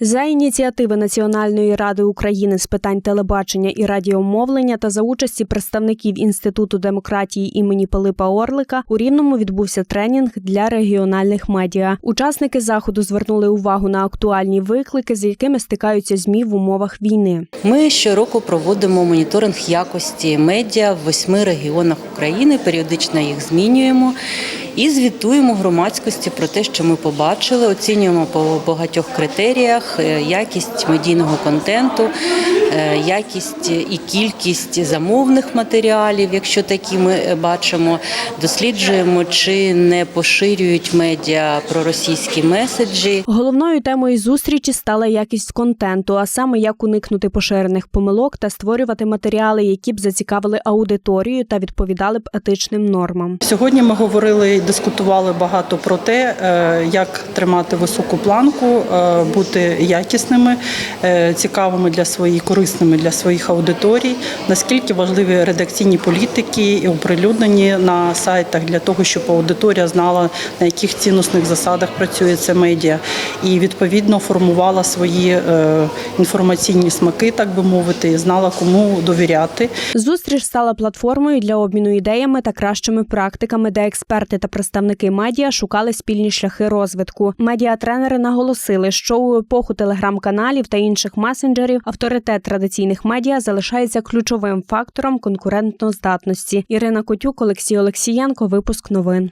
За ініціативи Національної ради України з питань телебачення і радіомовлення та за участі представників Інституту демократії імені Пилипа Орлика у Рівному відбувся тренінг для регіональних медіа. Учасники заходу звернули увагу на актуальні виклики, з якими стикаються змі в умовах війни. Ми щороку проводимо моніторинг якості медіа в восьми регіонах України. Періодично їх змінюємо і звітуємо громадськості про те, що ми побачили. Оцінюємо по багатьох критеріях е, якість медійного контенту, е, якість і кількість замовних матеріалів, якщо такі ми е, бачимо. Досліджуємо, чи не поширюють медіа проросійські меседжі. Головною темою зустрічі стала якість контенту, а саме як уникнути поширених помилок та створювати матеріали, які б зацікавили аудиторію та відповідали б етичним нормам. Сьогодні ми говорили дискутували багато про те, е, як тримати високу планку, е, бути якісними, е, цікавими для своїх, корисними для своїх аудиторій. Наскільки важливі редакційні політики і оприлюднені на сайтах для того, щоб аудиторія знала на яких цінностних засадах працює це медіа, і відповідно формувала свої інформаційні смаки, так би мовити, і знала кому довіряти. Зустріч стала платформою для обміну ідеями та кращими практиками, де експерти та представники медіа шукали спільні шляхи розвитку. Медіатренери наголосили, що у епоху телеграм-каналів та інших месенджерів авторитет традиційних медіа залишається ключовим фактором конкурентноздатності. Ірина Котюк, Олексій Олексієнко. Випуск новин.